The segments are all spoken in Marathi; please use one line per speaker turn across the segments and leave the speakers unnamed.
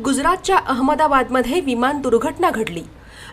गुजरातच्या अहमदाबादमध्ये विमान दुर्घटना घडली.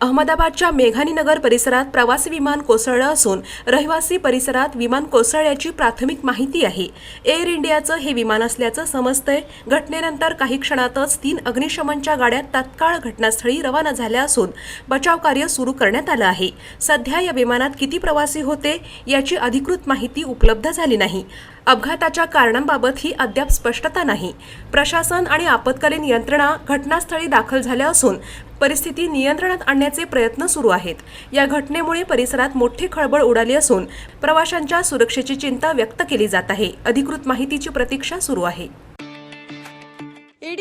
अहमदाबादच्या मेघानीनगर परिसरात प्रवासी विमान कोसळलं असून रहिवासी परिसरात विमान कोसळल्याची प्राथमिक माहिती आहे. एअर इंडियाचं हे विमान असल्याचं समजतंय. घटनेनंतर काही क्षणातच तीन अग्निशमनच्या गाड्या तात्काळ घटनास्थळी रवाना झाल्या असून बचाव कार्य सुरू करण्यात आलं आहे. सध्या या विमानात किती प्रवासी होते याची अधिकृत माहिती उपलब्ध झाली नाही. अपघाताच्या कारणांबाबत ही अद्याप स्पष्टता नाही. प्रशासन आणि आपत्कालीन यंत्रणा घटनास्थळी दाखल झाल्या असून परिस्थिती नियंत्रणात आणण्याचे प्रयत्न सुरू आहेत. या घटनेमुळे परिसरात मोठी खळबळ उडाली असून प्रवाशांच्या सुरक्षेची चिंता व्यक्त केली जात आहे. अधिकृत माहितीची प्रतीक्षा सुरू आहे.